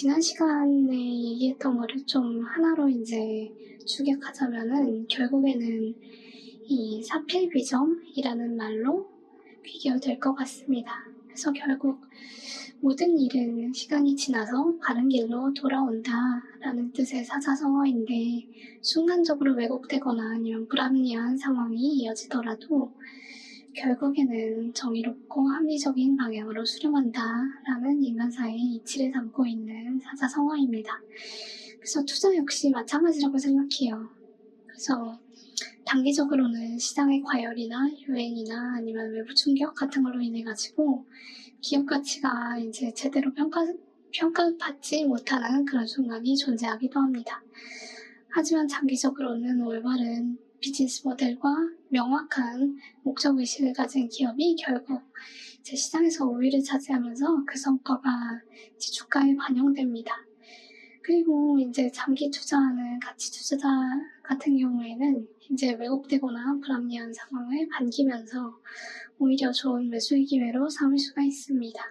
지난 시간에 얘기했던 거를 좀 하나로 이제 축약하자면은 결국에는 이 사필비점이라는 말로 귀결될 것 같습니다. 그래서 결국 모든 일은 시간이 지나서 바른 길로 돌아온다라는 뜻의 사자성어인데 순간적으로 왜곡되거나 아니면 불합리한 상황이 이어지더라도 결국에는 정의롭고 합리적인 방향으로 수렴한다 라는 인간사의 이치를 담고 있는 사자성어입니다. 그래서 투자 역시 마찬가지라고 생각해요. 그래서 단기적으로는 시장의 과열이나 유행이나 아니면 외부 충격 같은 걸로 인해 가지고 기업 가치가 이제 제대로 평가 평가받지 못하는 그런 순간이 존재하기도 합니다. 하지만 장기적으로는 올바른 비즈니스 모델과 명확한 목적 의식을 가진 기업이 결국 제 시장에서 우위를 차지하면서 그 성과가 주가에 반영됩니다. 그리고 이제 장기 투자하는 가치 투자자 같은 경우에는 이제 왜곡되거나 불합리한 상황을 반기면서 오히려 좋은 매수의 기회로 삼을 수가 있습니다.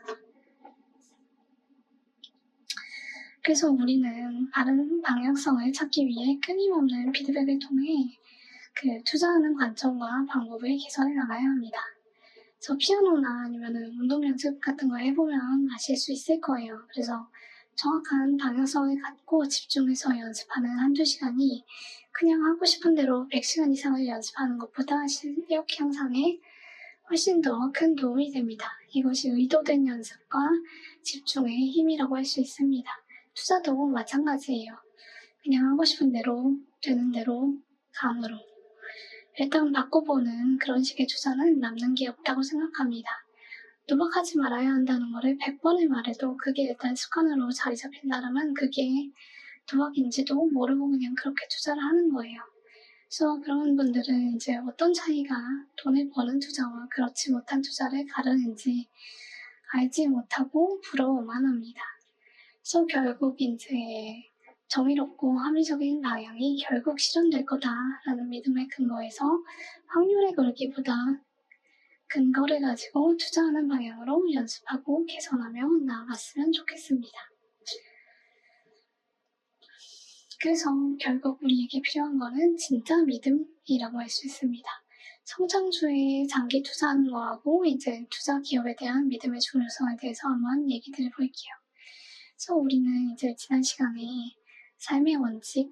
그래서 우리는 바른 방향성을 찾기 위해 끊임없는 피드백을 통해 그 투자하는 관점과 방법을 개선해 나가야 합니다. 저 피아노나 아니면 운동 연습 같은 거 해보면 아실 수 있을 거예요. 그래서 정확한 방향성을 갖고 집중해서 연습하는 한두 시간이 그냥 하고 싶은 대로 100시간 이상을 연습하는 것보다 실력 향상에 훨씬 더 큰 도움이 됩니다. 이것이 의도된 연습과 집중의 힘이라고 할 수 있습니다. 투자도 마찬가지예요. 그냥 하고 싶은 대로, 되는 대로, 감으로. 일단 바꿔보는 그런 식의 투자는 남는 게 없다고 생각합니다. 도박하지 말아야 한다는 거를 100번을 말해도 그게 일단 습관으로 자리 잡힌다면 그게 도박인지도 모르고 그냥 그렇게 투자를 하는 거예요. 그래서 그런 분들은 이제 어떤 차이가 돈을 버는 투자와 그렇지 못한 투자를 가르는지 알지 못하고 부러워만 합니다. 그래서 결국 이제 정의롭고 합리적인 방향이 결국 실현될 거다라는 믿음의 근거에서 확률에 걸기보다 근거를 가지고 투자하는 방향으로 연습하고 개선하며 나아갔으면 좋겠습니다. 그래서 결국 우리에게 필요한 거는 진짜 믿음이라고 할 수 있습니다. 성장주에 장기 투자하는 거하고 이제 투자 기업에 대한 믿음의 중요성에 대해서 한번 얘기 드려볼게요. 그래서 우리는 이제 지난 시간에 삶의 원칙,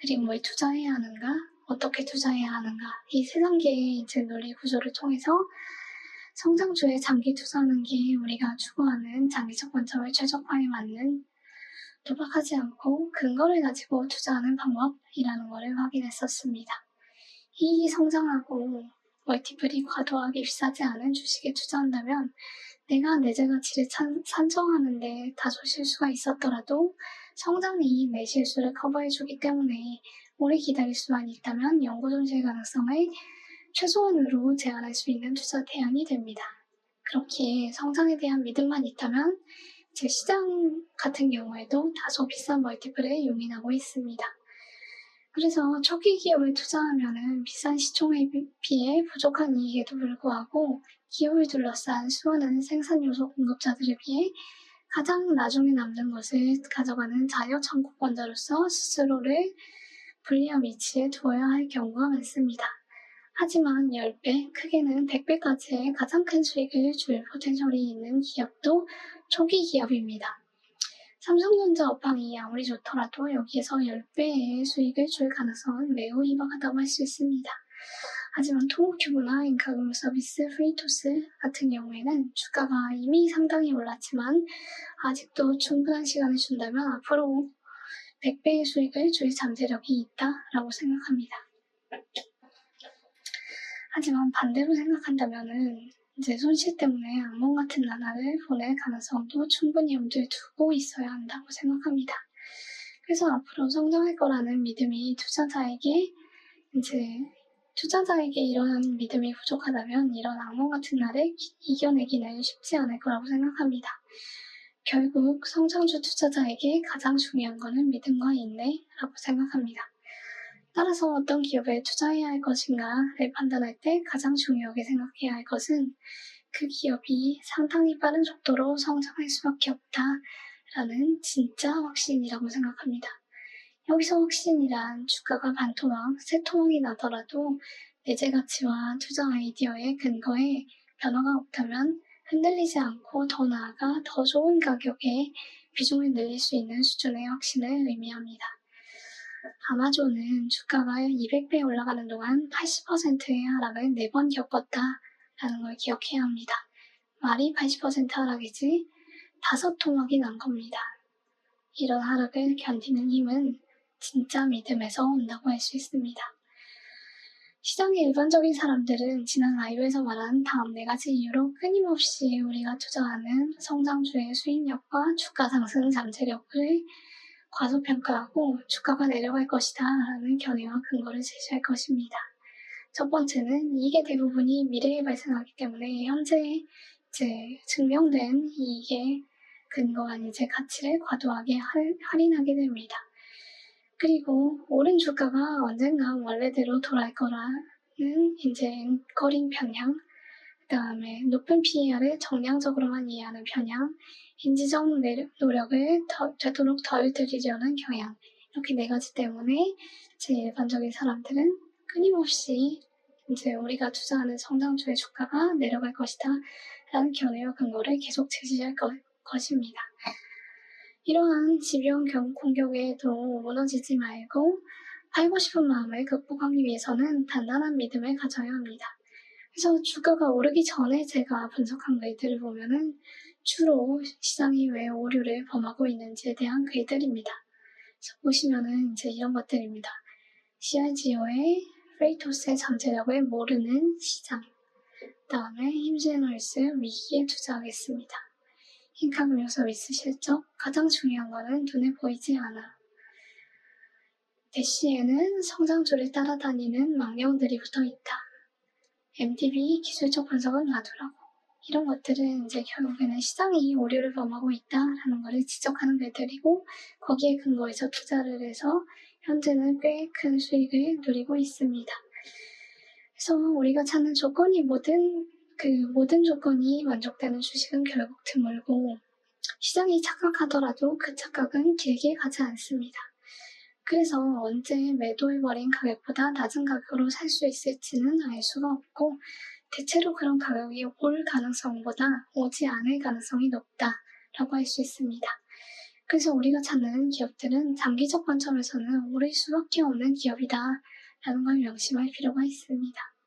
그리고 뭘 투자해야 하는가, 어떻게 투자해야 하는가, 이 세 단계의 이제 논리 구조를 통해서 성장주에 장기 투자하는 게 우리가 추구하는 장기적 관점을 최적화에 맞는 도박하지 않고 근거를 가지고 투자하는 방법이라는 것을 확인했었습니다. 이익이 성장하고 멀티플이 과도하게 비싸지 않은 주식에 투자한다면 내가 내재 가치를 산정하는데 다소 실수가 있었더라도 성장이 내 실수를 커버해주기 때문에 오래 기다릴 수만 있다면 연구 손실 가능성을 최소한으로 제한할 수 있는 투자 대안이 됩니다. 그렇게 성장에 대한 믿음만 있다면 제 시장 같은 경우에도 다소 비싼 멀티플에 용인하고 있습니다. 그래서 초기 기업을 투자하면 비싼 시총에 비해 부족한 이익에도 불구하고 기업을 둘러싼 수많은 생산 요소 공급자들에 비해 가장 나중에 남는 것을 가져가는 자녀 창고권자로서 스스로를 불리한 위치에 두어야 할 경우가 많습니다. 하지만 10배, 크게는 100배까지의 가장 큰 수익을 줄 포텐셜이 있는 기업도 초기 기업입니다. 삼성전자 업황이 아무리 좋더라도 여기에서 10배의 수익을 줄 가능성은 매우 희박하다고 할 수 있습니다. 하지만 토목큐브나 인카금 서비스, 프리토스 같은 경우에는 주가가 이미 상당히 올랐지만 아직도 충분한 시간을 준다면 앞으로 100배의 수익을 줄 잠재력이 있다라고 생각합니다. 하지만 반대로 생각한다면은 이제 손실 때문에 악몽 같은 나날을 보낼 가능성도 충분히 염두에 두고 있어야 한다고 생각합니다. 그래서 앞으로 성장할 거라는 믿음이 투자자에게 이제 투자자에게 이런 믿음이 부족하다면 이런 악몽 같은 날을 이겨내기는 쉽지 않을 거라고 생각합니다. 결국 성장주 투자자에게 가장 중요한 것은 믿음과 인내라고 생각합니다. 따라서 어떤 기업에 투자해야 할 것인가를 판단할 때 가장 중요하게 생각해야 할 것은 그 기업이 상당히 빠른 속도로 성장할 수밖에 없다 라는 진짜 확신이라고 생각합니다. 여기서 확신이란 주가가 반토막, 세 토막이 나더라도 내재 가치와 투자 아이디어의 근거에 변화가 없다면 흔들리지 않고 더 나아가 더 좋은 가격에 비중을 늘릴 수 있는 수준의 확신을 의미합니다. 아마존은 주가가 200배 올라가는 동안 80%의 하락을 4번 겪었다라는 걸 기억해야 합니다. 말이 80% 하락이지 다섯 토막이 난 겁니다. 이런 하락을 견디는 힘은 진짜 믿음에서 온다고 할 수 있습니다. 시장의 일반적인 사람들은 지난 라이브에서 말한 다음 네 가지 이유로 끊임없이 우리가 투자하는 성장주의 수익력과 주가 상승 잠재력을 과소평가하고 주가가 내려갈 것이다 라는 견해와 근거를 제시할 것입니다. 첫 번째는 이게 대부분이 미래에 발생하기 때문에 현재 이제 증명된 이익의 근거한 이제 가치를 과도하게 할인하게 됩니다. 그리고 오른 주가가 언젠가 원래대로 돌아올 거라는 이제 앵커링 편향, 그 다음에 높은 PER을 정량적으로만 이해하는 편향, 인지적 노력을 더, 되도록 덜 들이려는 경향, 이렇게 네 가지 때문에 제 일반적인 사람들은 끊임없이 이제 우리가 투자하는 성장주의 주가가 내려갈 것이다 라는 견해와 근거를 계속 제시할 것, 것입니다. 이러한 집요한 공격에도 무너지지 말고 팔고 싶은 마음을 극복하기 위해서는 단단한 믿음을 가져야 합니다. 그래서 주가가 오르기 전에 제가 분석한 글들을 보면은 주로 시장이 왜 오류를 범하고 있는지에 대한 글들입니다. 보시면은 이제 이런 것들입니다. CRGO의 프레이토스의 잠재력을 모르는 시장. 다음에 힘제너스 위기에 투자하겠습니다. 요소 리스 실적 가장 중요한 것은 눈에 보이지 않아. 대시에는 성장주를 따라다니는 망령들이 붙어 있다. MTB 기술적 분석은 놔두라고. 이런 것들은 이제 결국에는 시장이 오류를 범하고 있다라는 것을 지적하는 글들이고 거기에 근거해서 투자를 해서 현재는 꽤 큰 수익을 누리고 있습니다. 그래서 우리가 찾는 조건이 뭐든 그 모든 조건이 만족되는 주식은 결국 드물고 시장이 착각하더라도 그 착각은 길게 가지 않습니다. 그래서 언제 매도해버린 가격보다 낮은 가격으로 살 수 있을지는 알 수가 없고 대체로 그런 가격이 올 가능성보다 오지 않을 가능성이 높다라고 할 수 있습니다. 그래서 우리가 찾는 기업들은 장기적 관점에서는 오를 수밖에 없는 기업이다라는 걸 명심할 필요가 있습니다.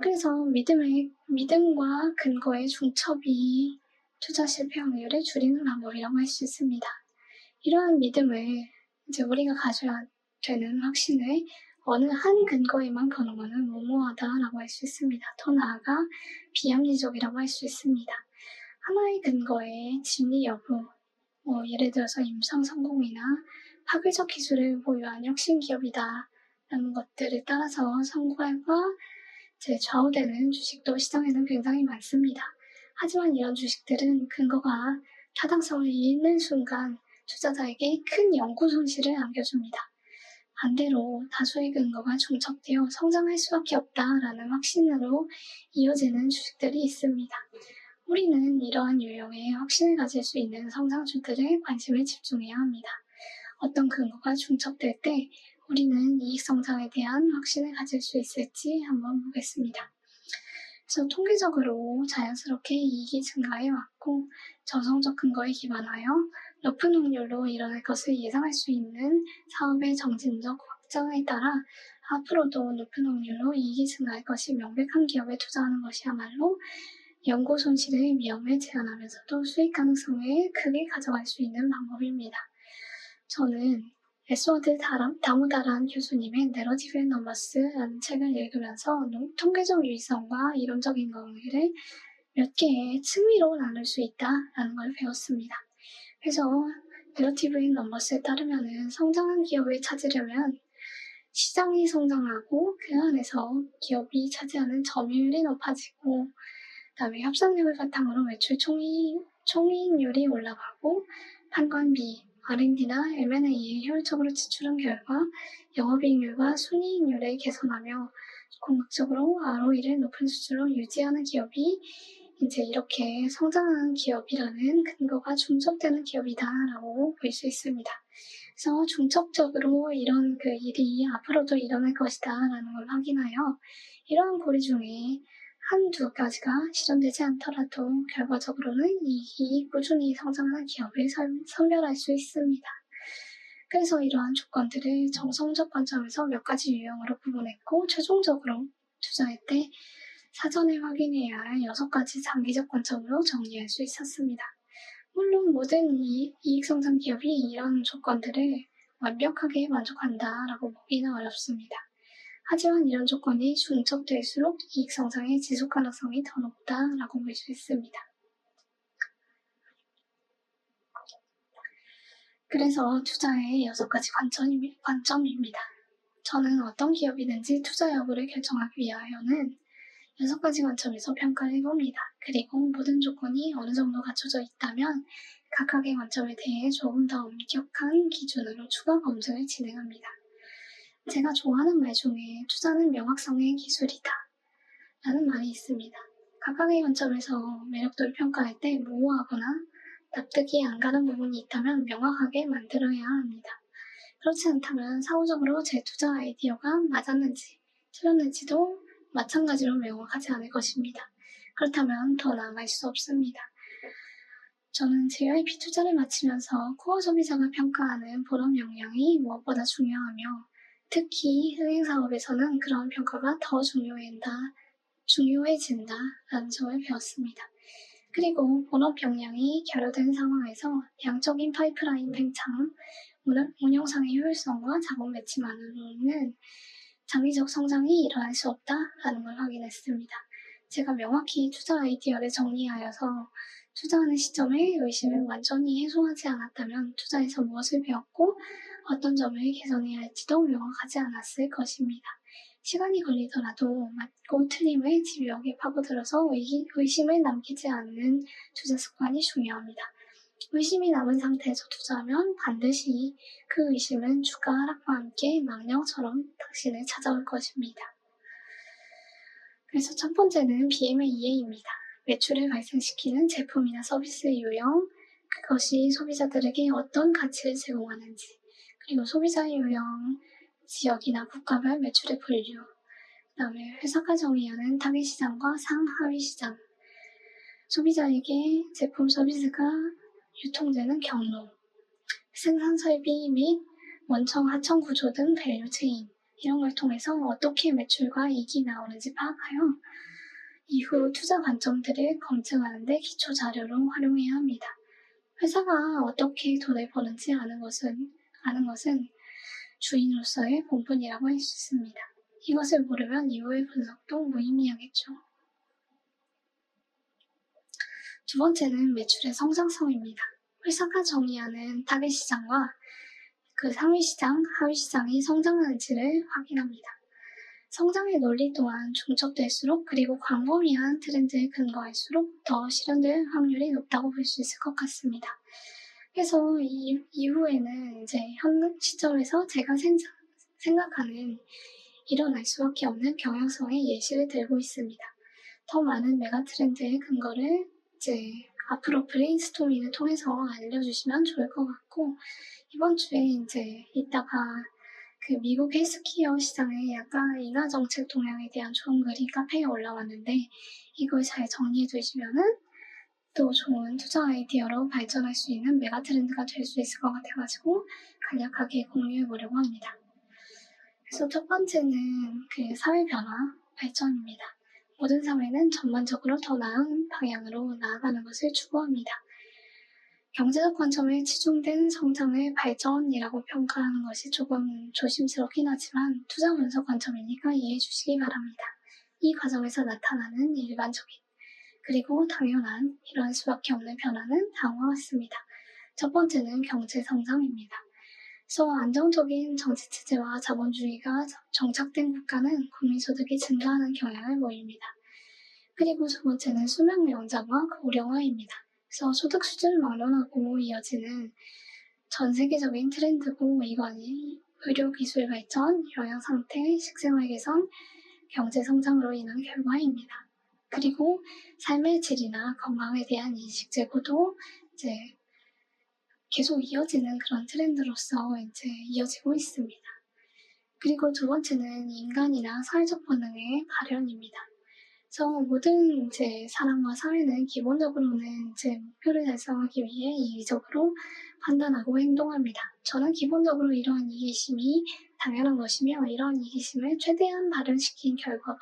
그래서 믿음의, 믿음과 근거의 중첩이 투자 실패 확률을 줄이는 방법이라고 할 수 있습니다. 이러한 믿음을 이제 우리가 가져야 되는 확신을 어느 한 근거에만 거는 것은 무모하다라고 할 수 있습니다. 더 나아가 비합리적이라고 할 수 있습니다. 하나의 근거에 진리 여부, 뭐 예를 들어서 임상 성공이나 파괴적 기술을 보유한 혁신 기업이다 라는 것들을 따라서 성과가 제 좌우되는 주식도 시장에는 굉장히 많습니다. 하지만 이런 주식들은 근거가 타당성을 잃는 순간 투자자에게 큰 연구 손실을 안겨줍니다. 반대로 다수의 근거가 중첩되어 성장할 수밖에 없다라는 확신으로 이어지는 주식들이 있습니다. 우리는 이러한 유형의 확신을 가질 수 있는 성장주들에 관심을 집중해야 합니다. 어떤 근거가 중첩될 때 우리는 이익 성장에 대한 확신을 가질 수 있을지 한번 보겠습니다. 그래서 통계적으로 자연스럽게 이익이 증가해 왔고 저성적 근거에 기반하여 높은 확률로 일어날 것을 예상할 수 있는 사업의 정진적 확장에 따라 앞으로도 높은 확률로 이익이 증가할 것이 명백한 기업에 투자하는 것이야말로 연구 손실의 위험을 제한하면서도 수익 가능성을 크게 가져갈 수 있는 방법입니다. 저는 에스워드 다무다란 교수님의 내러티브 넘버스라는 책을 읽으면서 통계적 유의성과 이론적인 관계를 몇 개의 층위로 나눌 수 있다라는 걸 배웠습니다. 그래서 내러티브 넘버스에 따르면 성장한 기업을 찾으려면 시장이 성장하고 그 안에서 기업이 차지하는 점유율이 높아지고 그다음에 협상력을 바탕으로 매출 총이익, 총이익률이 올라가고 판관비, R&D나 M&A에 효율적으로 지출한 결과 영업이익률과 순이익률을 개선하며 궁극적으로 ROE를 높은 수준으로 유지하는 기업이 이제 이렇게 성장하는 기업이라는 근거가 중첩되는 기업이다라고 볼 수 있습니다. 그래서 중첩적으로 이런 그 일이 앞으로도 일어날 것이다라는 걸 확인하여 이러한 고리 중에 한두 가지가 실현되지 않더라도 결과적으로는 이익이 꾸준히 성장하는 기업을 설, 선별할 수 있습니다. 그래서 이러한 조건들을 정성적 관점에서 몇 가지 유형으로 구분했고 최종적으로 투자할 때 사전에 확인해야 할 여섯 가지 장기적 관점으로 정리할 수 있었습니다. 물론 모든 이익 성장 기업이 이런 조건들을 완벽하게 만족한다라고 보기는 어렵습니다. 하지만 이런 조건이 중첩될수록 이익 성장의 지속 가능성이 더 높다라고 볼 수 있습니다. 그래서 투자의 여섯 가지 관점입니다. 저는 어떤 기업이든지 투자 여부를 결정하기 위하여는 여섯 가지 관점에서 평가를 해봅니다. 그리고 모든 조건이 어느 정도 갖춰져 있다면 각각의 관점에 대해 조금 더 엄격한 기준으로 추가 검증을 진행합니다. 제가 좋아하는 말 중에 투자는 명확성의 기술이다. 라는 말이 있습니다. 각각의 관점에서 매력도를 평가할 때 모호하거나 납득이 안 가는 부분이 있다면 명확하게 만들어야 합니다. 그렇지 않다면 사후적으로 제 투자 아이디어가 맞았는지 틀렸는지도 마찬가지로 명확하지 않을 것입니다. 그렇다면 더 나아갈 수 없습니다. 저는 JYP 투자를 마치면서 코어 소비자가 평가하는 보람 역량이 무엇보다 중요하며 특히 흥행 사업에서는 그런 평가가 더 중요해진다, 중요해진다 라는 점을 배웠습니다. 그리고 본업 역량이 결여된 상황에서 양적인 파이프라인 팽창, 운영상의 효율성과 자본 매치만으로는 장기적 성장이 일어날 수 없다라는 걸 확인했습니다. 제가 명확히 투자 아이디어를 정리하여서 투자하는 시점에 의심을 완전히 해소하지 않았다면 투자에서 무엇을 배웠고 어떤 점을 개선해야 할지도 명확하지 않았을 것입니다. 시간이 걸리더라도 맞고 틀림을 집요하게 파고들어서 의심을 남기지 않는 투자 습관이 중요합니다. 의심이 남은 상태에서 투자하면 반드시 그 의심은 주가 하락과 함께 망령처럼 당신을 찾아올 것입니다. 그래서 첫 번째는 BMAEA입니다. 매출을 발생시키는 제품이나 서비스의 유형, 그것이 소비자들에게 어떤 가치를 제공하는지, 그리고 소비자의 유형, 지역이나 국가별 매출의 분류, 그 다음에 회사가 정의하는 타겟 시장과 상하위 시장, 소비자에게 제품 서비스가 유통되는 경로, 생산 설비 및 원청 하청 구조 등 밸류 체인 이런 걸 통해서 어떻게 매출과 이익이 나오는지 파악하여 이후 투자 관점들을 검증하는데 기초 자료로 활용해야 합니다. 회사가 어떻게 돈을 버는지 아는 것은 아는 것은 주인으로서의 본분이라고 할 수 있습니다. 이것을 모르면 이후의 분석도 무의미하겠죠. 두 번째는 매출의 성장성입니다. 회사가 정의하는 타겟 시장과 그 상위 시장, 하위 시장이 성장하는지를 확인합니다. 성장의 논리 또한 중첩될수록 그리고 광범위한 트렌드에 근거할수록 더 실현될 확률이 높다고 볼 수 있을 것 같습니다. 그래서 이, 이후에는 이제 현 시점에서 제가 생각, 생각하는 일어날 수밖에 없는 경향성의 예시를 들고 있습니다. 더 많은 메가 트렌드의 근거를 이제 앞으로 브레인스토밍을 통해서 알려주시면 좋을 것 같고 이번 주에 이제 이따가 그 미국 헬스케어 시장에 약간 인하 정책 동향에 대한 좋은 글이 카페에 올라왔는데 이걸 잘 정리해 두시면은 또 좋은 투자 아이디어로 발전할 수 있는 메가 트렌드가 될 수 있을 것 같아가지고 간략하게 공유해 보려고 합니다. 그래서 첫 번째는 그 사회 변화 발전입니다. 모든 사회는 전반적으로 더 나은 방향으로 나아가는 것을 추구합니다. 경제적 관점에 치중된 성장을 발전이라고 평가하는 것이 조금 조심스럽긴 하지만 투자 분석 관점이니까 이해해 주시기 바랍니다. 이 과정에서 나타나는 일반적인 그리고 당연한 이러한 수밖에 없는 변화는 다음과 같습니다. 첫 번째는 경제 성장입니다. 그래서 안정적인 정치 체제와 자본주의가 정착된 국가는 국민소득이 증가하는 경향을 보입니다. 그리고 두 번째는 수명 명장과 고령화입니다. 그래서 소득 수준을 막론하고 이어지는 전 세계적인 트렌드고 이건이 의료 기술 발전, 영양 상태, 식생활 개선, 경제 성장으로 인한 결과입니다. 그리고 삶의 질이나 건강에 대한 인식 제고도 이제 계속 이어지는 그런 트렌드로서 이제 이어지고 있습니다. 그리고 두 번째는 인간이나 사회적 본능의 발현입니다. 그래서 모든 이제 사람과 사회는 기본적으로는 이제 목표를 달성하기 위해 이기적으로 판단하고 행동합니다. 저는 기본적으로 이러한 이기심이 당연한 것이며 이러한 이기심을 최대한 발현시킨 결과가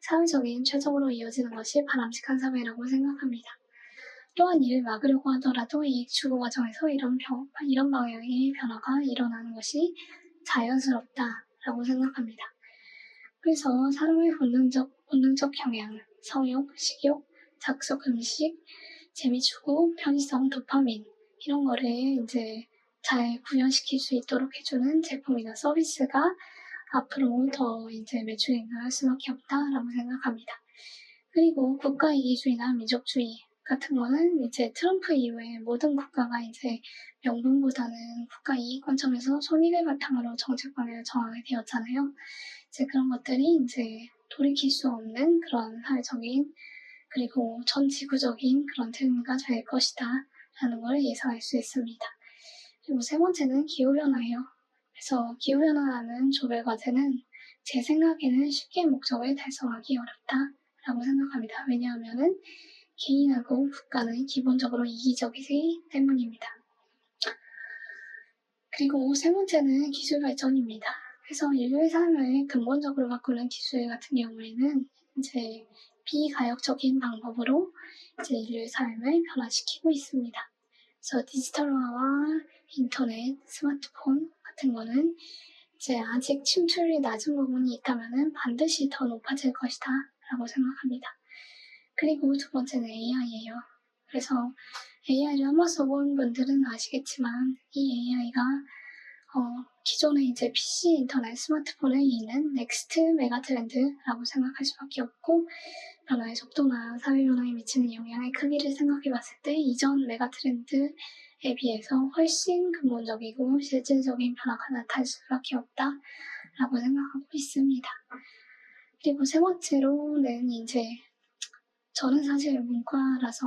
사회적인 최적으로 이어지는 것이 바람직한 사회라고 생각합니다. 또한 이를 막으려고 하더라도 이익 추구 과정에서 이런, 병, 이런 방향의 변화가 일어나는 것이 자연스럽다라고 생각합니다. 그래서 사람의 본능적, 본능적 경향, 성욕, 식욕, 작석 음식, 재미 추구, 편의성, 도파민, 이런 거를 이제 잘 구현시킬 수 있도록 해주는 제품이나 서비스가 앞으로 더 이제 매출이 늘어날 수밖에 없다라고 생각합니다. 그리고 국가 이기주의나 민족주의 같은 거는 이제 트럼프 이후에 모든 국가가 이제 명분보다는 국가 이익 관점에서 손익을 바탕으로 정책 방향을 정하게 되었잖아요. 이제 그런 것들이 이제 돌이킬 수 없는 그런 사회적인 그리고 전 지구적인 그런 트렌드가 될 것이다 라는 걸 예상할 수 있습니다. 그리고 세 번째는 기후변화예요. 그래서 기후변화라는 조별 과제는 제 생각에는 쉽게 목적을 달성하기 어렵다라고 생각합니다. 왜냐하면은 개인하고 국가는 기본적으로 이기적이기 때문입니다. 그리고 세 번째는 기술 발전입니다. 그래서 인류의 삶을 근본적으로 바꾸는 기술 같은 경우에는 이제 비가역적인 방법으로 이제 인류의 삶을 변화시키고 있습니다. 그래서 디지털화와 인터넷, 스마트폰 같은 거는 이제 아직 침투율이 낮은 부분이 있다면 반드시 더 높아질 것이다 라고 생각합니다. 그리고 두 번째는 AI예요. 그래서 AI를 한번 써본 분들은 아시겠지만 이 AI가 어, 기존의 이제 PC, 인터넷, 스마트폰을 잇는 넥스트 메가 트렌드라고 생각할 수밖에 없고 변화의 속도나 사회 변화에 미치는 영향의 크기를 생각해 봤을 때 이전 메가 트렌드 에 비해서 훨씬 근본적이고 실질적인 변화가 나타날 수밖에 없다 라고 생각하고 있습니다. 그리고 세 번째로는 이제 저는 사실 문과라서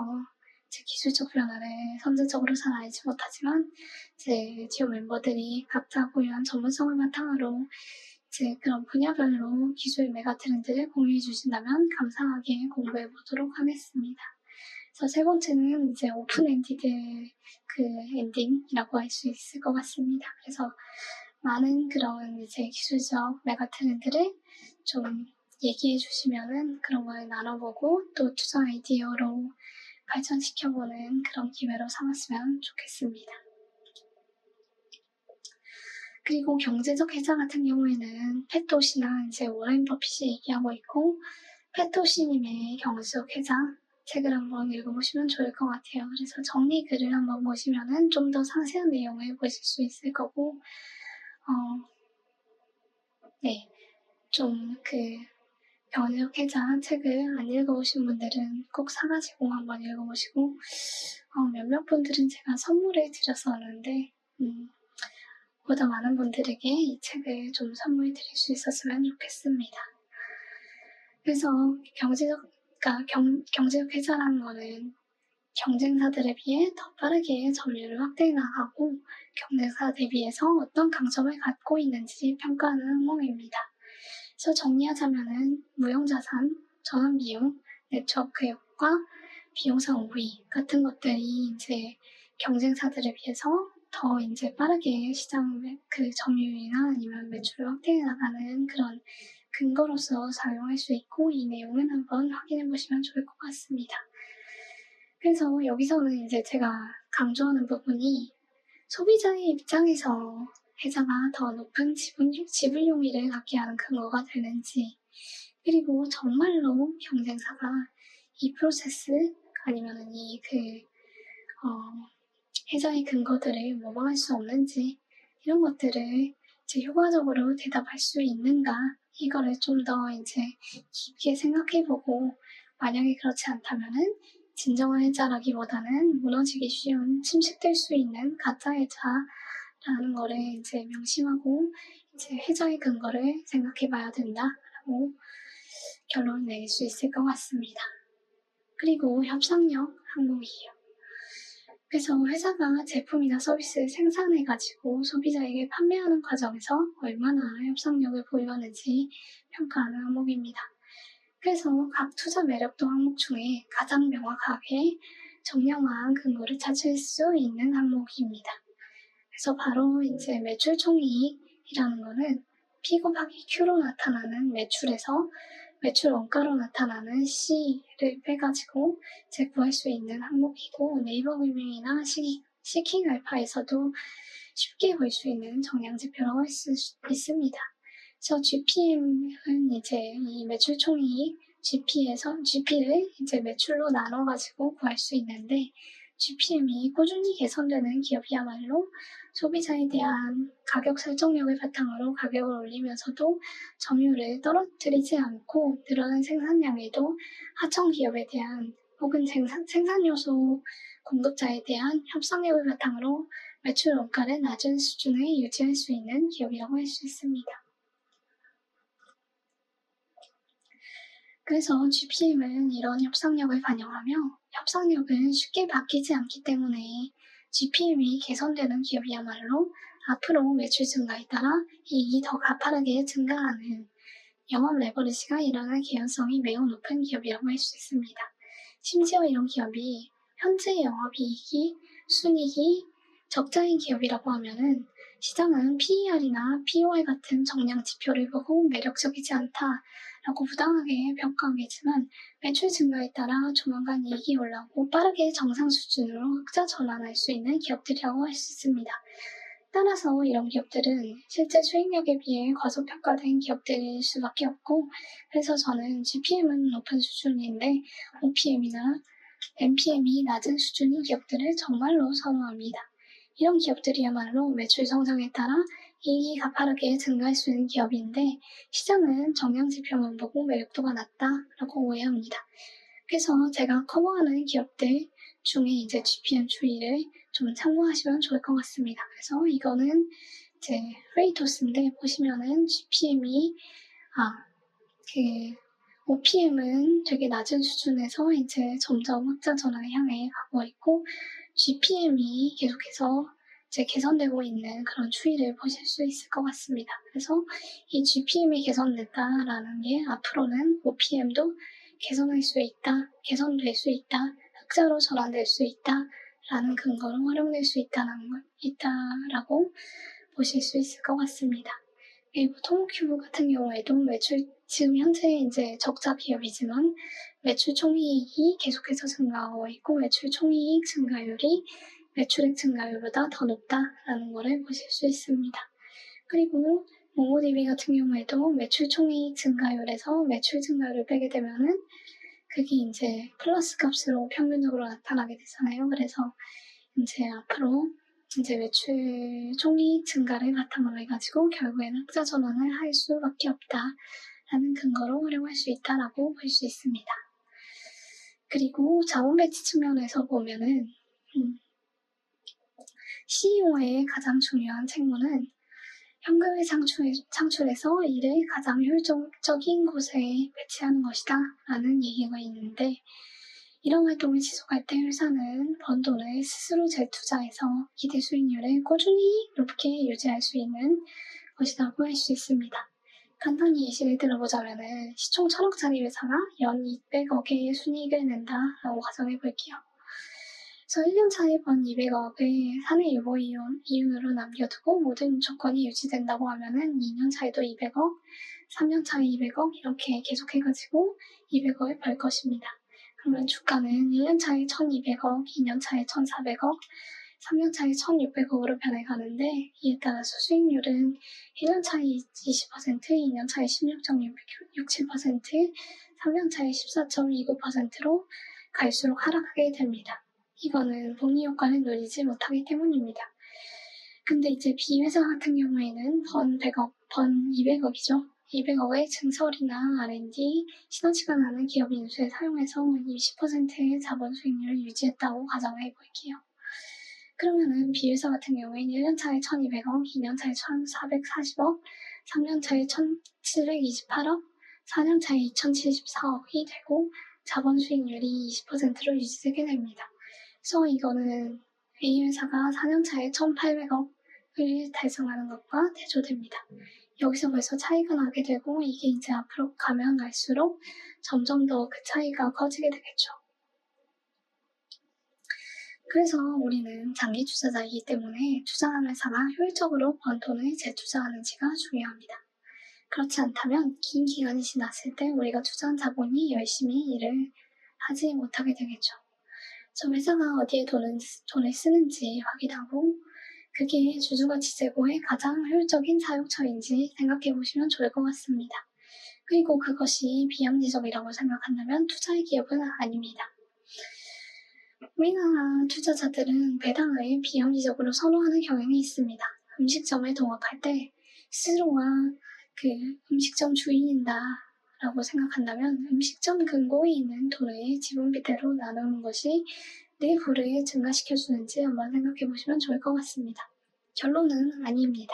제 기술적 변화를 선제적으로 잘 알지 못하지만 제 지오 멤버들이 각자 고유한 전문성을 바탕으로 이제 그런 분야별로 기술 메가 트렌드를 공유해 주신다면 감사하게 공부해 보도록 하겠습니다. 그래서 세 번째는 이제 오픈 엔디드 그 엔딩이라고 할 수 있을 것 같습니다. 그래서 많은 그런 이제 기술적 메가 트렌드를 좀 얘기해 주시면은 그런 걸 나눠보고 또 투자 아이디어로 발전시켜보는 그런 기회로 삼았으면 좋겠습니다. 그리고 경제적 해자 같은 경우에는 페토시나 이제 오렌 버핏이 얘기하고 있고 페토시님의 경제적 해자 책을 한번 읽어보시면 좋을 것 같아요. 그래서 정리 글을 한번 보시면은 좀 더 상세한 내용을 보실 수 있을 거고, 어, 네, 좀 그 변역해자 책을 안 읽어보신 분들은 꼭 사가지고 한번 읽어보시고 어, 몇몇 분들은 제가 선물을 드렸었는데 음, 보다 많은 분들에게 이 책을 좀 선물 드릴 수 있었으면 좋겠습니다. 그래서 경제적, 그러니까 경, 경제적 해자라는 거는 경쟁사들에 비해 더 빠르게 점유율을 확대해 나가고 경쟁사 대비해서 어떤 강점을 갖고 있는지 평가하는 항목입니다. 그래서 정리하자면은 무형자산, 전환 비용, 네트워크 효과, 비용상 우위 같은 것들이 이제 경쟁사들에 비해서 더 이제 빠르게 시장 그 점유율이나 아니면 매출을 확대해 나가는 그런 근거로서 사용할 수 있고 이 내용은 한번 확인해 보시면 좋을 것 같습니다. 그래서 여기서는 이제 제가 강조하는 부분이 소비자의 입장에서 회사가 더 높은 지분, 지불용의를 갖게 하는 근거가 되는지, 그리고 정말로 경쟁사가 이 프로세스 아니면 이 그, 어, 해자의 근거들을 모방할 수 없는지, 이런 것들을 이제 효과적으로 대답할 수 있는가, 이거를 좀 더 이제 깊게 생각해보고, 만약에 그렇지 않다면은 진정한 해자라기보다는 무너지기 쉬운 침식될 수 있는 가짜 해자 라는 거를 이제 명심하고 이제 해자의 근거를 생각해 봐야 된다라고 결론을 내릴 수 있을 것 같습니다. 그리고 협상력 항목이에요. 그래서 회사가 제품이나 서비스를 생산해가지고 소비자에게 판매하는 과정에서 얼마나 협상력을 보유하는지 평가하는 항목입니다. 그래서 각 투자 매력도 항목 중에 가장 명확하게 정량화한 근거를 찾을 수 있는 항목입니다. 그래서 바로 이제 매출 총이익이라는 거는 P 곱하기 Q로 나타나는 매출에서 매출 원가로 나타나는 C를 빼가지고 이제 구할 수 있는 항목이고 네이버 금융이나 시킹 알파에서도 쉽게 볼 수 있는 정량 지표라고 할 수 있습니다. 그래서 GPM은 이제 이 매출 총이익 GP에서 GP를 이제 매출로 나눠가지고 구할 수 있는데 GPM이 꾸준히 개선되는 기업이야말로 소비자에 대한 가격 설정력을 바탕으로 가격을 올리면서도 점유율을 떨어뜨리지 않고 늘어난 생산량에도 하청 기업에 대한 혹은 생산, 생산 요소 공급자에 대한 협상력을 바탕으로 매출 원가를 낮은 수준에 유지할 수 있는 기업이라고 할 수 있습니다. 그래서 GPM은 이런 협상력을 반영하며 협상력은 쉽게 바뀌지 않기 때문에 GPM이 개선되는 기업이야말로 앞으로 매출 증가에 따라 이익이 더 가파르게 증가하는 영업 레버리지가 일어날 개연성이 매우 높은 기업이라고 할 수 있습니다. 심지어 이런 기업이 현재 영업이익이 순이익이 적자인 기업이라고 하면은 시장은 PER이나 POI 같은 정량 지표를 보고 매력적이지 않다 라고 부당하게 평가하겠지만 매출 증가에 따라 조만간 이익이 올라오고 빠르게 정상 수준으로 흑자 전환할 수 있는 기업들이라고 할 수 있습니다. 따라서 이런 기업들은 실제 수익력에 비해 과소평가된 기업들일 수밖에 없고 그래서 저는 GPM은 높은 수준인데 OPM이나 NPM이 낮은 수준인 기업들을 정말로 선호합니다. 이런 기업들이야말로 매출 성장에 따라 이익이 가파르게 증가할 수 있는 기업인데 시장은 정량 지표만 보고 매력도가 낮다라고 오해합니다. 그래서 제가 커버하는 기업들 중에 이제 GPM 추이를 좀 참고하시면 좋을 것 같습니다. 그래서 이거는 이제 레이토스인데 보시면은 GPM이 아그 OPM은 되게 낮은 수준에서 이제 점점 흑자 전환을 향해 가고 있고 GPM이 계속해서 이제 개선되고 있는 그런 추이를 보실 수 있을 것 같습니다. 그래서 이 GPM이 개선됐다라는 게 앞으로는 OPM도 개선할 수 있다, 개선될 수 있다, 흑자로 전환될 수 있다, 라는 근거로 활용될 수 있다는 것, 있다라고 보실 수 있을 것 같습니다. 그리고 토모큐브 같은 경우에도 매출, 지금 현재 이제 적자 기업이지만 매출 총이익이 계속해서 증가하고 있고 매출 총이익 증가율이 매출액 증가율보다 더 높다라는 것을 보실 수 있습니다. 그리고 몽고DB 같은 경우에도 매출 총이익 증가율에서 매출 증가율을 빼게 되면은 그게 이제 플러스 값으로 평균적으로 나타나게 되잖아요. 그래서 이제 앞으로 이제 매출 총이익 증가를 바탕으로 해가지고 결국에는 흑자 전환을 할 수밖에 없다라는 근거로 활용할 수 있다라고 볼 수 있습니다. 그리고 자원 배치 측면에서 보면은 음, CEO의 가장 중요한 책무는 현금을 창출, 창출 해서 이를 가장 효율적인 곳에 배치하는 것이다 라는 얘기가 있는데 이런 활동을 지속할 때 회사는 번 돈을 스스로 재투자해서 기대 수익률을 꾸준히 높게 유지할 수 있는 것이라고 할 수 있습니다. 간단히 예시를 들어보자면 시총 1000억짜리 회사가 연 200억의 순이익을 낸다라고 가정해 볼게요. 그래서 1년 차에 번 200억을 사내 유보 이윤, 이윤으로 남겨두고 모든 조건이 유지된다고 하면은 2년 차에도 200억, 3년 차에 200억 이렇게 계속해가지고 200억을 벌 것입니다. 그러면 주가는 1년 차에 1200억, 2년 차에 1400억, 3년 차에 1600억으로 변해가는데 이에 따라서 수익률은 1년 차에 20%, 2년 차에 16.67%, 3년 차에 14.29%로 갈수록 하락하게 됩니다. 이거는 복리 효과를 누리지 못하기 때문입니다. 근데 이제 B회사 같은 경우에는 번 100억, 번 200억이죠. 200억의 증설이나 R&D, 시너지가 나는 기업 인수에 사용해서 20%의 자본 수익률을 유지했다고 가정해 볼게요. 그러면은 B회사 같은 경우에 1년 차에 1200억, 2년 차에 1440억, 3년 차에 1728억, 4년 차에 2074억이 되고 자본 수익률이 20%로 유지되게 됩니다. 그래서 이거는 A회사가 4년차에 1,800억을 달성하는 것과 대조됩니다. 여기서 벌써 차이가 나게 되고 이게 이제 앞으로 가면 갈수록 점점 더 그 차이가 커지게 되겠죠. 그래서 우리는 장기 투자자이기 때문에 투자하는 회사가 효율적으로 번 돈을 재투자하는지가 중요합니다. 그렇지 않다면 긴 기간이 지났을 때 우리가 투자한 자본이 열심히 일을 하지 못하게 되겠죠. 저 회사가 어디에 돈을, 돈을 쓰는지 확인하고 그게 주주가치 제고의 가장 효율적인 사용처인지 생각해 보시면 좋을 것 같습니다. 그리고 그것이 비합리적이라고 생각한다면 투자의 기업은 아닙니다. 우리나라 투자자들은 배당을 비합리적으로 선호하는 경향이 있습니다. 음식점에 동업할 때 스스로가 그 음식점 주인이다 라고 생각한다면 음식점 근고에 있는 돈을 지분비대로 나누는 것이 내 부를 증가시켜주는지 한번 생각해 보시면 좋을 것 같습니다. 결론은 아닙니다.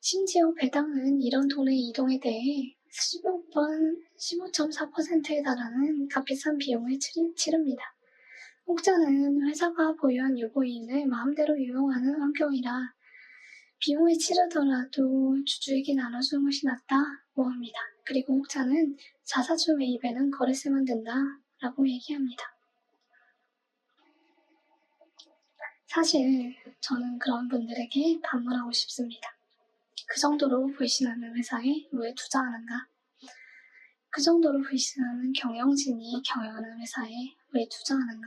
심지어 배당은 이런 돈의 이동에 대해 15번, 15.4%에 달하는 값비싼 비용을 치릅니다. 혹자는 회사가 보유한 유보인을 마음대로 이용하는 환경이라 비용을 치르더라도 주주에게 나눠주는 것이 낫다고 합니다. 그리고 혹자는 자사주 매입에는 거래세만 든다라고 얘기합니다. 사실 저는 그런 분들에게 반문하고 싶습니다. 그 정도로 불신하는 회사에 왜 투자하는가? 그 정도로 불신하는 경영진이 경영하는 회사에 왜 투자하는가?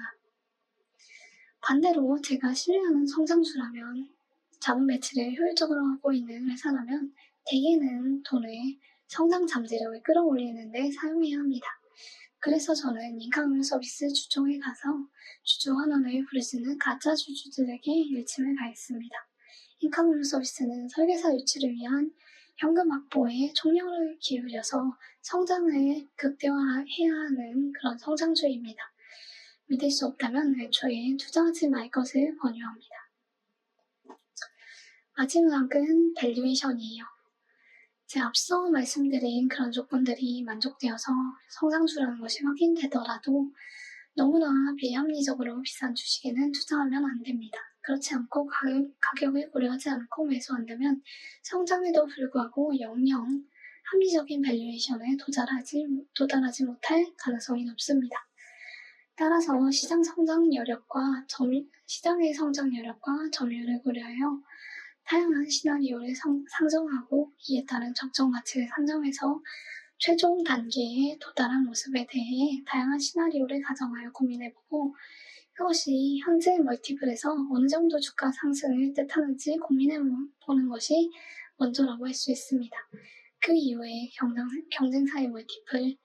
반대로 제가 신뢰하는 성장주라면 자본 배치를 효율적으로 하고 있는 회사라면 대개는 돈을 성장 잠재력을 끌어올리는 데 사용해야 합니다. 그래서 저는 인카운트 서비스 주총에 가서 주주 환원을 부르시는 가짜 주주들에게 일침을 가했습니다. 인카운트 서비스는 설계사 유치를 위한 현금 확보에 총력을 기울여서 성장을 극대화해야 하는 그런 성장주입니다. 믿을 수 없다면 애초에 투자하지 말 것을 권유합니다. 마지막은 밸류에이션이에요. 제가 앞서 말씀드린 그런 조건들이 만족되어서 성장주라는 것이 확인되더라도 너무나 비합리적으로 비싼 주식에는 투자하면 안 됩니다. 그렇지 않고 가격, 을 고려하지 않고 매수한다면 성장에도 불구하고 영영 합리적인 밸류에이션에 도달하지, 도달하지 못할 가능성이 높습니다. 따라서 시장 성장 여력과 점, 시장의 성장 여력과 점유율을 고려하여 다양한 시나리오를 상, 상정하고 이에 따른 적정 가치를 산정해서 최종 단계에 도달한 모습에 대해 다양한 시나리오를 가정하여 고민해보고 그것이 현재 멀티플에서 어느 정도 주가 상승을 뜻하는지 고민해보는 것이 먼저라고 할 수 있습니다. 그 이후에 경쟁, 경쟁사의 멀티플,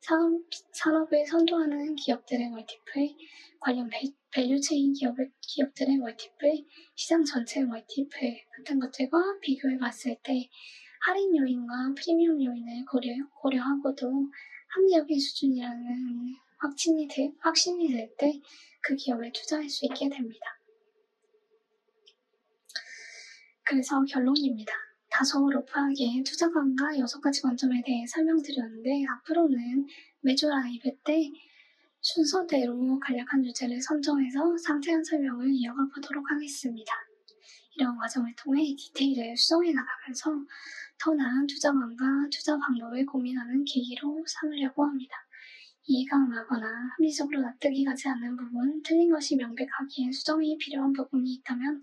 산업, 산업을 선도하는 기업들의 멀티플, 관련 밸류체인 기업, 기업들의 멀티플, 시장 전체의 멀티플 같은 것들과 비교해 봤을 때 할인 요인과 프리미엄 요인을 고려, 고려하고도 합리적인 수준이라는 확신이, 되, 확신이 될 때 그 기업에 투자할 수 있게 됩니다. 그래서 결론입니다. 다소 로프하게 투자관과 여섯 가지 관점에 대해 설명드렸는데 앞으로는 매주 라이브 때 순서대로 간략한 주제를 선정해서 상세한 설명을 이어가 보도록 하겠습니다. 이런 과정을 통해 디테일을 수정해 나가면서 더 나은 투자관과 투자 방법을 고민하는 계기로 삼으려고 합니다. 이해가 안 가거나 합리적으로 납득이 가지 않는 부분, 틀린 것이 명백하기에 수정이 필요한 부분이 있다면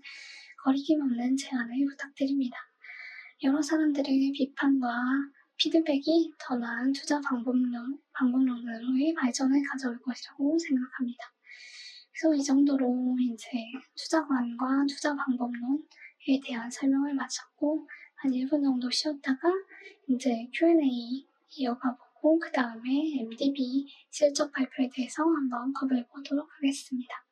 거리낌 없는 제안을 부탁드립니다. 여러 사람들의 비판과 피드백이 더 나은 투자 방법론, 방법론으로의 발전을 가져올 것이라고 생각합니다. 그래서 이 정도로 이제 투자관과 투자 방법론에 대한 설명을 마쳤고 한 1분 정도 쉬었다가 이제 Q&A 이어가 보고 그 다음에 MDB 실적 발표에 대해서 한번 커버해 보도록 하겠습니다.